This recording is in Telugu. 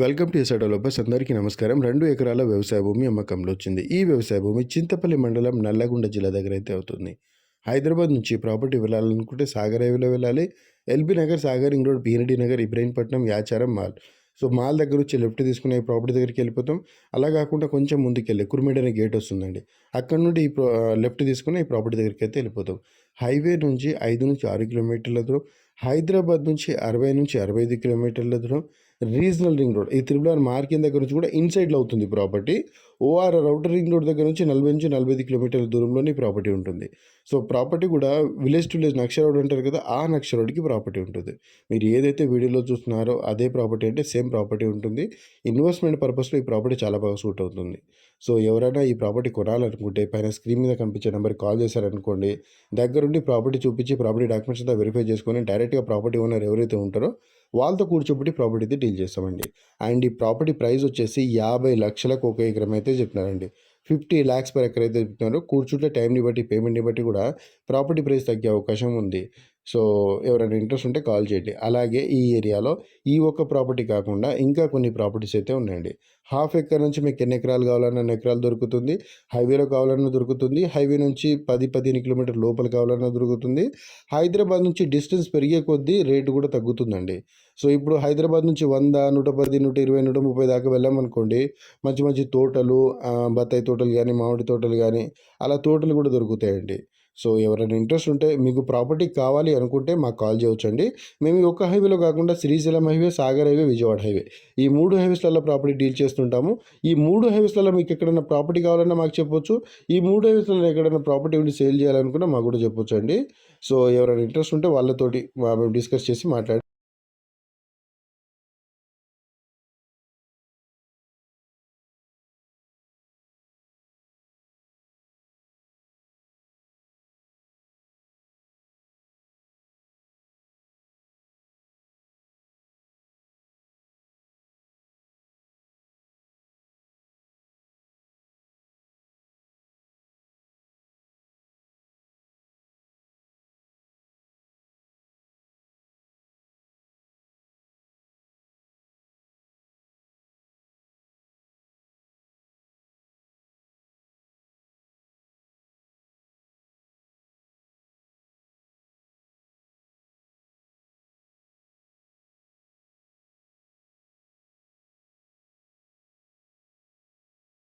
Welcome to SR developers. అందరికీ నమస్కారం. రెండు ఎకరాల వ్యవసాయ భూమి అమ్మకంలో వచ్చింది. ఈ వ్యవసాయ భూమి చింతపల్లి మండలం నల్లగొండ జిల్లా దగ్గర అయితే అవుతుంది. హైదరాబాద్ నుంచి ప్రాపర్టీ వెళ్ళాలనుకుంటే సాగర్ హైవేలో వెళ్ళాలి. ఎల్బీ నగర్ సాగర్ ఇంగ్ road PNT Nagar Ibrahimpatnam Yacharam mall. So mall దగ్గర నుంచి లెఫ్ట్ తీసుకునే ప్రాపర్టీ దగ్గరికి వెళ్ళిపోతాం. అలా కాకుండా కొంచెం ముందుకెళ్ళి కుర్మిడనే అనే గేట్ వస్తుందండి. అక్కడ నుండి ఈ ప్రో లెఫ్ట్ తీసుకుని ఈ ప్రాపర్టీ దగ్గరికి అయితే వెళ్ళిపోతాం. హైవే నుంచి ఐదు నుంచి ఆరు కిలోమీటర్ల దూరం. హైదరాబాద్ నుంచి అరవై నుంచి అరవై ఐదు కిలోమీటర్ల దూరం. Regional ring road. ఈ త్రిబుల్ ఆర్ మార్కింగ్ దగ్గర నుంచి కూడా ఇన్సైడ్లో అవుతుంది property ORR outer ring road దగ్గర నుంచి నలభై నుంచి నలభై ఐదు కిలోమీటర్ల దూరంలోనే ప్రాపర్టీ ఉంటుంది. సో ప్రాపర్టీ కూడా విలేజ్ టు విలేజ్ నక్ష రోడ్ అంటారు కదా ఆ నక్ష రోడ్కి ప్రాపర్టీ ఉంటుంది. మీరు ఏదైతే వీడియోలో చూస్తున్నారో అదే ప్రాపర్టీ అంటే సేమ్ ప్రాపర్టీ ఉంటుంది. ఇన్వెస్ట్మెంట్ పర్పస్లో ఈ ప్రాపర్టీ చాలా బాగా సూట్ అవుతుంది. సో ఎవరైనా ఈ ప్రాపర్టీ కొనాలనుకుంటే పైన స్క్రీన్ మీద కనిపించే నెంబర్కి కాల్ చేశారనుకోండి దగ్గరుండి ప్రాపర్టీ చూపించి ప్రాపర్టీ డాక్యుమెంట్స్ అంతా వెరిఫై చేసుకొని డైరెక్ట్గా ప్రాపర్టీ ఓనర్ ఎవరైతే ఉంటారో వాళ్ళతో కూర్చోబెట్టి ప్రాపర్టీ అయితే డీల్ చేస్తామండి. అండ్ ఈ ప్రాపర్టీ ప్రైస్ వచ్చేసి యాభై లక్షలకు ఒక ఎకరం అయితే చెప్తున్నారండి. ఫిఫ్టీ ల్యాక్స్ పర్ ఎకర్ అయితే చెప్తున్నారు. కూర్చుంటే టైంని బట్టి పేమెంట్ని బట్టి కూడా ప్రాపర్టీ ప్రైస్ తగ్గే అవకాశం ఉంది. సో ఎవరైనా ఇంట్రెస్ట్ ఉంటే కాల్ చేయండి. అలాగే ఈ ఏరియాలో ఈ ఒక్క ప్రాపర్టీ కాకుండా ఇంకా కొన్ని ప్రాపర్టీస్ అయితే ఉన్నాయండి. హాఫ్ ఎకర్ నుంచి మీకు ఎన్ని ఎకరాలు కావాలన్నా ఎన్ని ఎకరాలు దొరుకుతుంది హైవేలో కావాలన్నా దొరుకుతుంది హైవే నుంచి పది పదిహేను కిలోమీటర్ లోపల కావాలన్నా దొరుకుతుంది. హైదరాబాద్ నుంచి డిస్టెన్స్ పెరిగే కొద్దీ రేటు కూడా తగ్గుతుందండి. సో ఇప్పుడు హైదరాబాద్ నుంచి వంద నూట పది నూట ఇరవై నూట ముప్పై దాకా వెళ్ళామనుకోండి మంచి మంచి తోటలు బత్తాయి తోటలు కానీ మామిడి తోటలు కానీ అలా తోటలు కూడా దొరుకుతాయండి. సో ఎవరైనా ఇంట్రెస్ట్ ఉంటే మీకు ప్రాపర్టీ కావాలి అనుకుంటే మాకు కాల్ చేయవచ్చండి మేము ఒక్క హైవేలో కాకుండా Srisailam highway Sagar highway Vijayawada highway ఈ మూడు హైవేస్లలో ప్రాపర్టీ డీల్ చేస్తుంటాము. ఈ మూడు హైవేస్లలో మీకు ఎక్కడైనా ప్రాపర్టీ కావాలన్నా మాకు చెప్పొచ్చు. ఈ మూడు హైవేస్లలో ఎక్కడైనా ప్రాపర్టీ ఉండి సేల్ చేయాలనుకున్నా మాకు కూడా చెప్పొచ్చు అండి సో ఎవరైనా ఇంట్రెస్ట్ ఉంటే వాళ్ళతోటి మేము డిస్కస్ చేసి మాట్లాడి